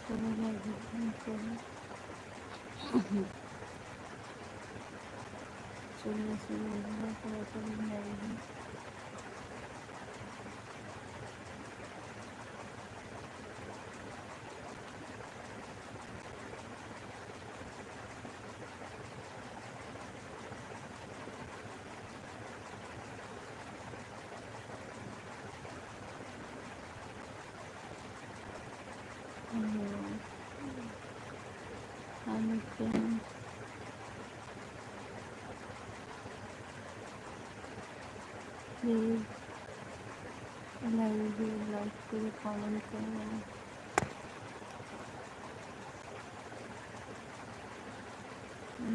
সবাই লাগবে করে চলে আসে বন্ধুরা সরাসরি লাইভে আমি প্লিজ লাইভে লাইক করে কমেন্ট করবেন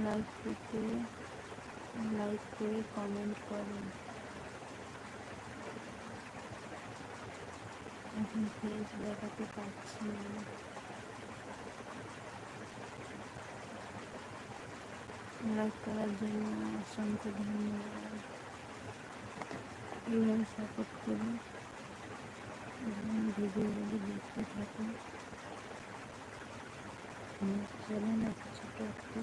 লাইক করতে লাইক করে কমেন্ট করেন এখন ফেস দেখাতে পাচ্ছি না লাইক করার জন্য অসংখ্য ধন্যবাদ এইভাবে সাপোর্ট করুন ভিডিওগুলি দেখতে থাকুন চ্যানেল আছে ছোটো একটু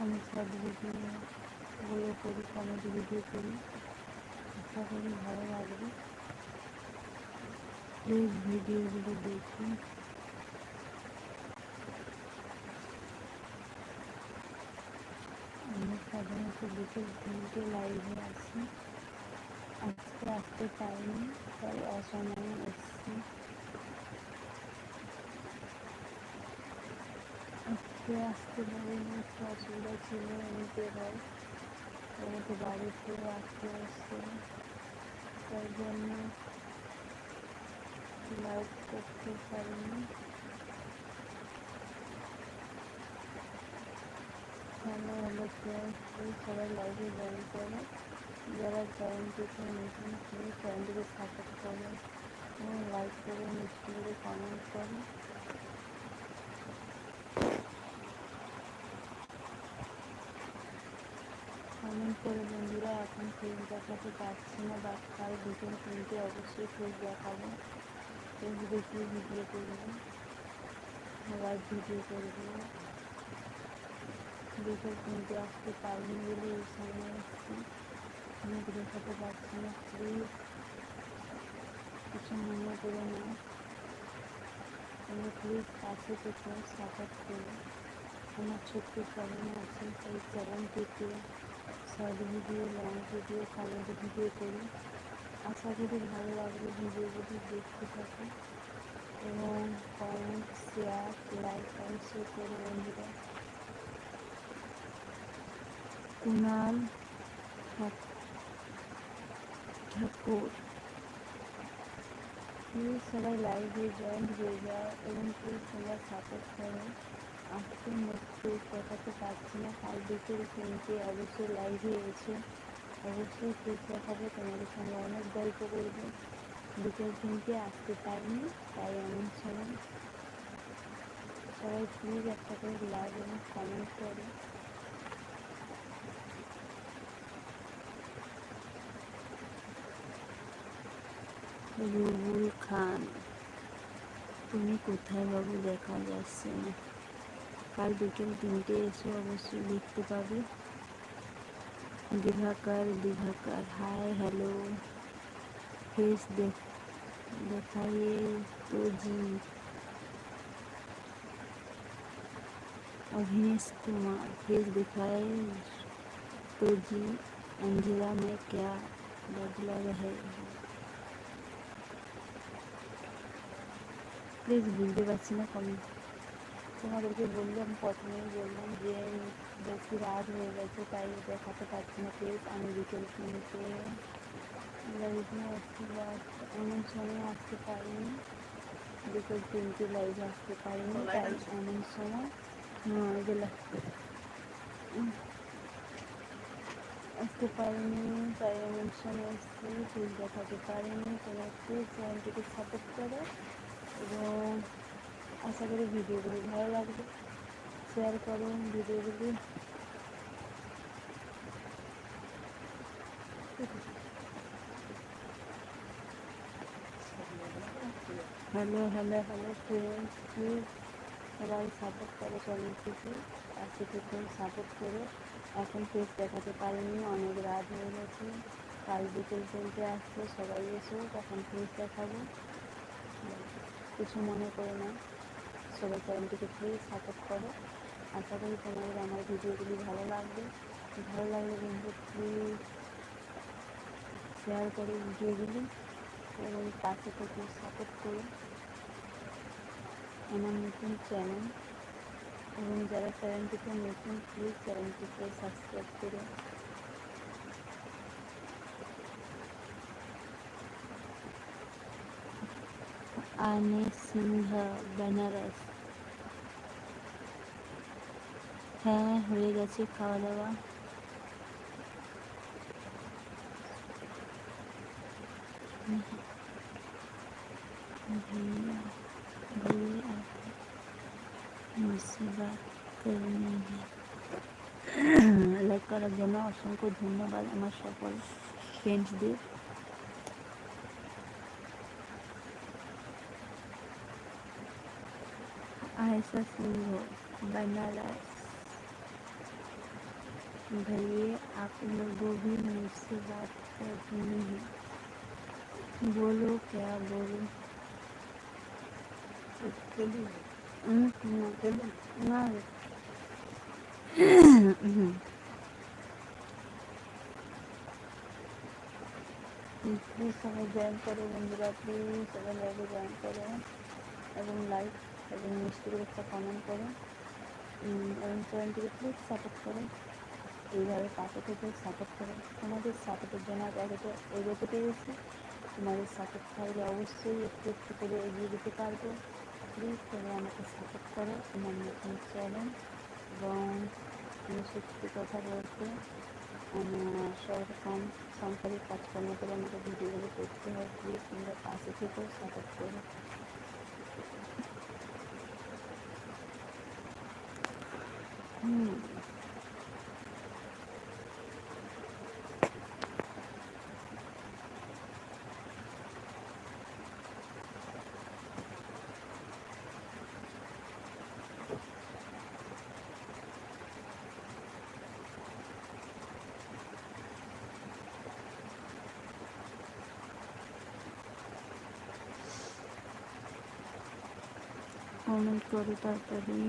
আমি শর্ট ভিডিওগুলো করি কমেডি ভিডিও করি আশা করি ভালো লাগবে প্লিজ ভিডিওগুলো দেখুন আমি সাধারণত বিকেল তিনটে লাইভে আসি আজকে আসতে পারিনি তাই অসময়ে এসছি। আজকে আসতে পারিনি একটু অসুবিধা ছিল এমনিতে হয়। এমনিতে বাড়িতে আসতে আসতে তাই জন্য লাইভ করতে পারিনি। ভালো হলো সবাই লাইভে জয়েন করে যারা জয়েন করতে নতুন প্লিজ চ্যানেলটিকে সাপোর্ট করে এবং লাইক করে মিষ্টি করে কমেন্ট করে কমেন্ট করে বন্ধুরা এখন ফেস দেখাতে পারছি না বা কাল বিকেল তিনটে অবশ্যই ফেস দেখাবো ফেস দেখিয়ে ভিডিও করব লাইভ ভিডিও করব বিকেল তিনটে আসতে পারিনি বলে এই সময় এসেছি অনেক দেখাতে পারছি না প্লিজ কিছু মনে করে না। তুমি প্লিজ পাশে থেকে সাপোর্ট করো। আমার ছোট্ট চ্যানেল আছে, সেই চ্যানেলটিতে short video long video comedy video করি। আশা করি ভালো লাগবে ভিডিওগুলি দেখতে থাকো। এবং কমেন্ট শেয়ার লাইক অবশ্যই করে বন্ধুরা। কুণাল ঠাকুর। প্লিজ সবাই লাইভে জয়েন হয়ে যাও এবং প্লিজ তোমরা সাপোর্ট করো। আজকে মুক্তি দেখাতে পারছি না। কাল বিকেল তিনটে অবশ্যই লাইভে এসে। অবশ্যই ফেস দেখাবো তোমাদের সঙ্গে অনেক গল্প করব। বিকেল তিনটে আসতে পারিনি তাই এমন সময় সবাই প্লিজ একটা করে লাইভ এবং কমেন্ট করো। রুবুল খান তুমি কোথায় বাবু দেখা যাচ্ছে না কাল বিকেল তিনটে এসে অবশ্যই দেখতে পাবে Diwakar Diwakar hi hello face देख दिखाइए तो जी अभिनेश कुमार फेस दिखाए तो जी अंजिरा में क्या बदला रहे প্লিজ বুঝতে পারছি না কম তোমাদেরকে বললাম প্রথমেই বললাম যে বেশি রাত হয়ে গেছে তাই দেখাতে পারছি না। প্লিজ আমি বিকেল তিনটে। লাইভে আসছি বাট এমন সময় আসতে পারিনি। বিকেল তিনটে লাইভে আসতে পারিনি তাই এমন সময় এগুলো আসতে পারিনি তাই এমন সময় এসছি প্লিজ দেখাতে পারিনি। তোমরা প্লিজ চ্যানেলটিকে সাপোর্ট করো। এবং আশা করি ভিডিওগুলি ভালো লাগবে। শেয়ার করুন ভিডিওগুলি। Hello hello hello friends please সবাই সাপোর্ট করে চ্যানেলটিকে পাশে থেকে সাপোর্ট করে। এখন ফেস দেখাতে পারিনি, অনেক রাত হয়ে গেছে। কাল বিকেল চলতে আসছে, সবাই এসো, তখন ফেস দেখাবো। কিছু মনে করে না। সবাই চ্যানেলটিকে প্লিজ সাপোর্ট করো। আশা করি তোমাদের আমার ভিডিওগুলি ভালো লাগবে। ভালো লাগলে কিন্তু প্লিজ শেয়ার করো ভিডিওগুলি এবং পাশে থেকে সাপোর্ট করো। আমার নতুন চ্যানেল এবং যারা চ্যানেলটিকে নতুন প্লিজ চ্যানেলটিকে সাবস্ক্রাইব করো। आने सिंह বেনারস হ্যাঁ হয়ে গেছে খাওয়া দাওয়া भैया भैया मुझसे बात करनी है লাইক করার জন্য অসংখ্য ধন্যবাদ আমার সকল ফ্রেন্ডসদের ऐसा सीन हो बनारस भैया, आप लोगों भी मुझसे बात करनी है बोलो, क्या बोलो? प्लीज़ समझ ज्वाइन करो मंदिरा प्लीज़ समझ आगे ज्वाइन करो एवं लाइक এবং করে একটা কমেন্ট করো। এবং চ্যানেলটিকে প্লিজ সাপোর্ট করো। এইভাবে পাশে থেকে সাপোর্ট করো। তোমাদের সাপোর্টের জন্য এগোতে এগোতে পেরেছি। তোমাদের সাপোর্ট থাকলে অবশ্যই একটু একটু করে এগিয়ে যেতে পারব। প্লিজ তোমরা আমাকে সাপোর্ট করো আমার নতুন চ্যানেল এবং আমি সত্যি কথা বলতে সব রকম সংসারিক কাজকর্ম করে আমাকে ভিডিওগুলো করতে হয়। প্লিজ তোমরা পাশে থেকেও সাপোর্ট করো। কমেন্ট করো তাড়াতাড়ি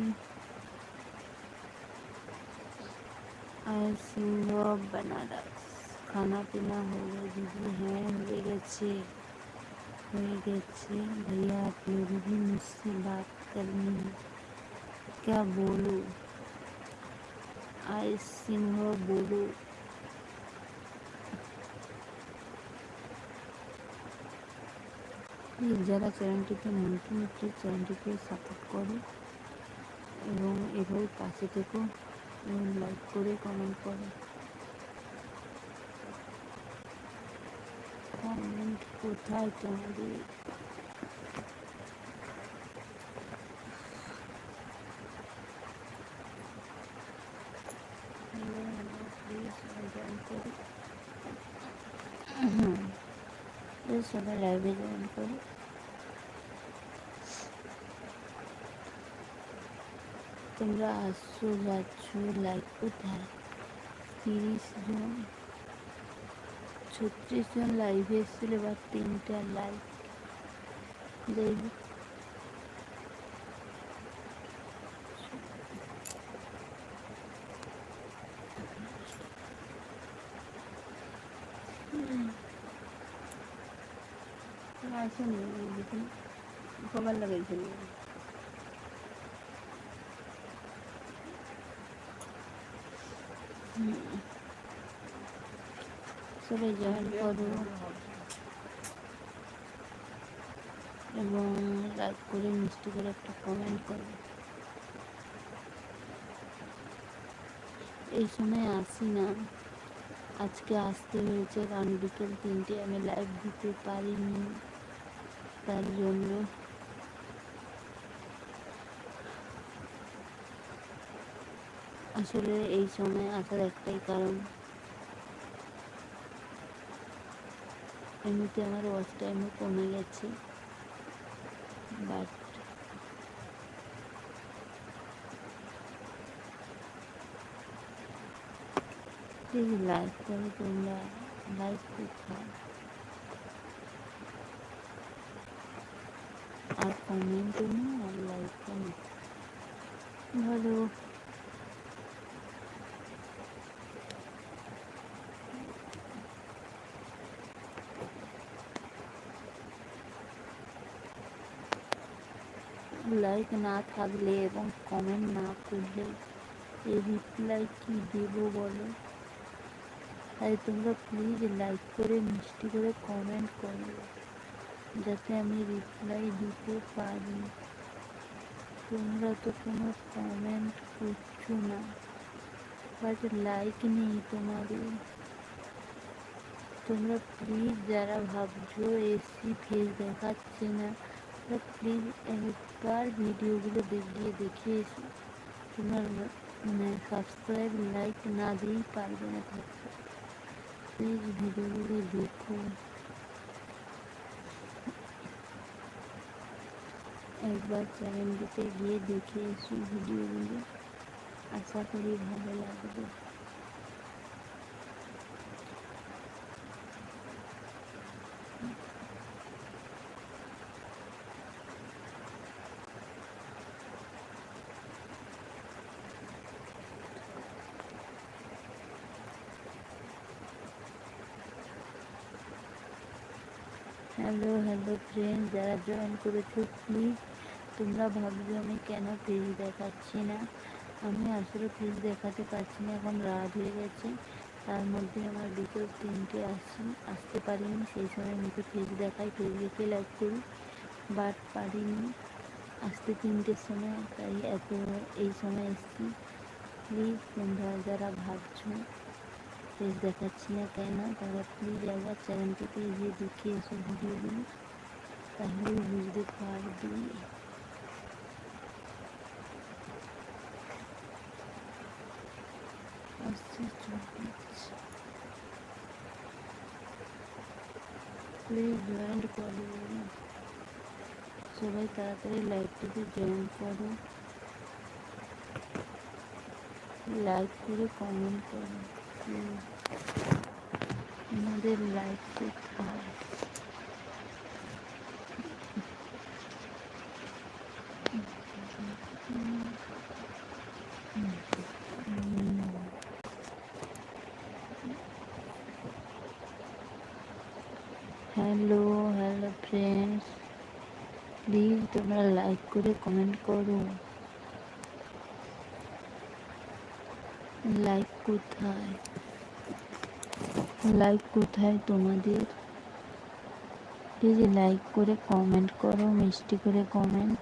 आय सिंह बनारस খানা পিনা হলো দিদি হ্যাঁ হয়ে গেছে হয়ে গেছে भैया आप लोग भी मुझसे बात करनी है क्या बोलो आय सिंह बोलो যারা চ্যানেলটিতে নতুন একটি চ্যানেলটিকে সাপোর্ট করো এবং এভাবে পাশে থেকো এবং লাইক করে কমেন্ট করো কমেন্ট কোথায় তোমাদের সবাই লাইভে জয়েন করো তোমরা আসছো যাচ্ছ লাইক কোথায় তিরিশ জন, ছত্রিশ জন লাইভে এসেছিল এবার তিনটা লাইভ হোক আসেনি দেখুন কবার লাগাইছিল সবাই জয়েন করো এবং লাইক করে মিষ্টি করে একটা কমেন্ট করো। এই সময় আসি না। আজকে আসতে হয়েছে কারণ বিকেল তিনটে, আমি লাইভ দিতে পারিনি। তার জন্য আসলে এই সময় আসার একটাই কারণ। এমনিতে আমার ওয়াচ টাইমও কমে গেছে বাট প্লিজ লাইক করে তোমরা লাইক কোথায় আর কমেন্টও নেই আর লাইকও নেই ভালো। লাইক না থাকলে এবং কমেন্ট না করলে এই রিপ্লাই কি দেবো বলো? তাই তোমরা প্লিজ লাইক করে, মিষ্টি করে কমেন্ট করো, যাতে আমি রিপ্লাই দিতে পারি। তোমরা তো কোনো কমেন্ট করছ না বাট লাইক নেই তোমাদের। তোমরা প্লিজ যারা ভাবছ এসি ফেস দেখাচ্ছে না প্লিজ একবার ভিডিওগুলো দেখিয়ে দেখিয়ে এসো তোমার মানে সাবস্ক্রাইব লাইক না দিয়েই পারবে না প্লিজ ভিডিওগুলো দেখো। একবার চ্যানেলটিতে গিয়ে দেখে এসো ভিডিওগুলো। আশা করি ভালো লাগবে। হ্যালো হ্যালো ফ্রেন্ড যারা জয়েন করেছ প্লিজ তোমরা ভাবছ আমি কেন পেজ দেখাচ্ছি না। আমি আসলে পেজ দেখাতে পারছি না, এখন রাত হয়ে গেছে। তার মধ্যে আমার বিকেল তিনটে আসছি, আসতে পারিনি, সেই সময় মুখে পেজ দেখাই দেখে লাইভ করি। বাট পারিনি, আসতে তিনটের সময়, তাই এত, এই সময় এসছি। প্লিজ তোমরা যারা ভাবছ পেজ দেখাচ্ছি না কেন তারা প্লিজ একবার চ্যানেলটিতে গিয়ে দেখে এসো ভিডিওগুলো তাহলেই বুঝতে পারবি। প্লিজ জয়েন্ট করো। সবাই তাড়াতাড়ি লাইভটিতে জয়েন করো। লাইক করে কমেন্ট করো। আমাদের লাইফ কোথায় হ্যালো হ্যালো ফ্রেন্ডস প্লিজ তোমরা লাইক করে কমেন্ট করো। লাইক কোথায়? লাইক কোথায় তোমাদের? প্লিজ লাইক করে কমেন্ট করো, মিষ্টি করে কমেন্ট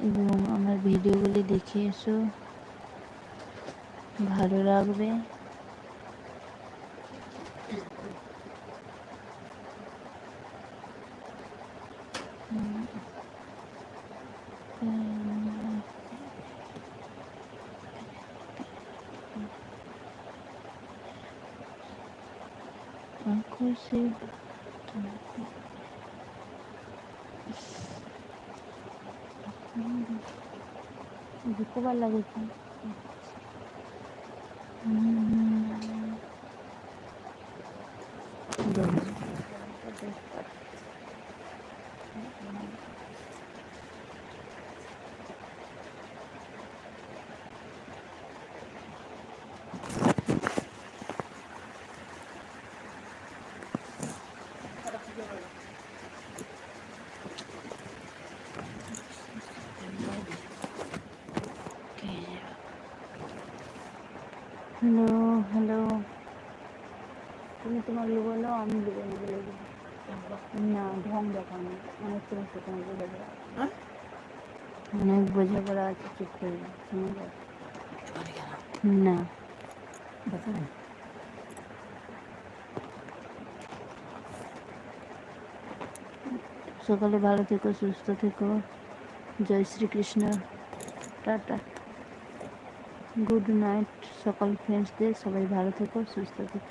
এবং আমার ভিডিওগুলি দেখে এসো। ভালো লাগবে। sí. Rico baladita. Bueno. Hello hello তুমি তোমার লোগো নাও আমি লোগো নেব লোগো না ঢং দেখানো অনেক তোমার আমার বোঝা পড়া হ্যাঁ? অনেক বোঝা পড়া আছে চুপ করে শুনে না। সকালে ভালো থেকো সুস্থ থেকো। জয় শ্রীকৃষ্ণ। টাটা। Good night. সকল ফ্রেন্ডসদের সবাই ভালো থেকো সুস্থ থেকো।